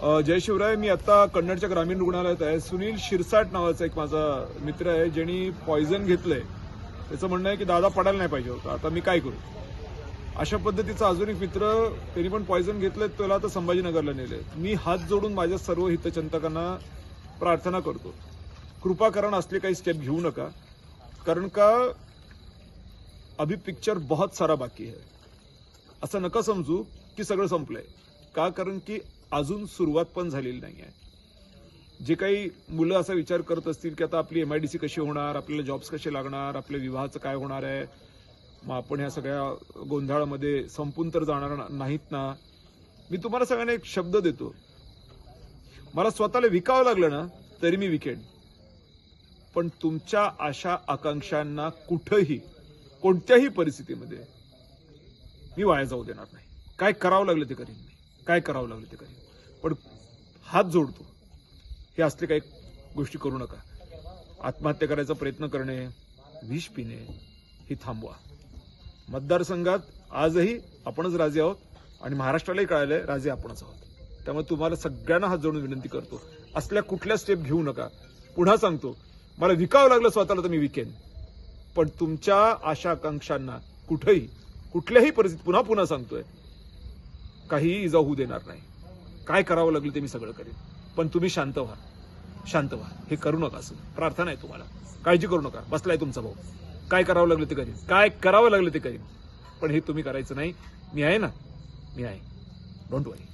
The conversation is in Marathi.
जय शिवराय मी आता कन्नडच्या ग्रामीण रुग्णालयात आहे. सुनील शिरसाट नावाचा एक माझा मित्र आहे ज्यांनी पॉयझन घेतलंय. त्याचं म्हणणं आहे की दादा पडायला नाही पाहिजे होता. आता मी काय करू? अशा पद्धतीचा अजून एक मित्र त्यांनी पण पॉयझन घेतलंय त्याला आता संभाजीनगरला नेले मी हात जोडून माझ्या सर्व हितचिंतकांना प्रार्थना करतो. कृपा करण असले काही स्टेप घेऊ नका. कारण का अभी पिक्चर बहुत सारा बाकी है. असं नका समजू की सगळं संपलंय. का? कारण की अजून सुरुवात पण झालेली नाही आहे जे काही मुलं असा विचार करत असतील की आता आपली एमआयडीसी कशी होणार आपल्याला जॉब्स कसे लागणार आपल्या विवाहाचं काय होणार आहे मग आपण ह्या सगळ्या गोंधळामध्ये संपून तर जाणार नाहीत ना. मी तुम्हाला सगळ्यांना एक शब्द देतो. मला स्वतःला विकावं लागलं ना तरी मी विकेन. पण तुमच्या आशा आकांक्षांना कुठंही कोणत्याही परिस्थितीमध्ये मी वाया जाऊ देणार नाही. काय करावं लागलं ते करीन मी. काय करावं लागलं ते काही? पण हात जोडतो. हे असले काही गोष्टी करू नका. आत्महत्या करायचा प्रयत्न करणे विष पिणे हे थांबवा. मतदारसंघात आजही आपणच राजे आहोत आणि महाराष्ट्रालाही कळालंय राजे आपणच आहोत. त्यामुळे तुम्हाला सगळ्यांना हात जोडून विनंती करतो. असल्या कुठल्या स्टेप घेऊ नका. पुन्हा सांगतो मला विकावं लागलं स्वतःला तर मी विकेन. पण तुमच्या आशा आकांक्षांना कुठेही कुठल्याही परिस्थितीत पुन्हा पुन्हा सांगतोय काहीही इजा होऊ देणार नाही. काय करावं लागलं ते मी सगळं करेन. पण तुम्ही शांत व्हा. शांत व्हा. हे करू नका असं. प्रार्थना आहे तुम्हाला. काळजी करू नका. बसलाय तुमचा भाऊ. काय करावं लागलं ते करीन. काय करावं लागलं ते करीन. पण हे तुम्ही करायचं नाही. मी आहे ना. मी आहे. डोंट वरी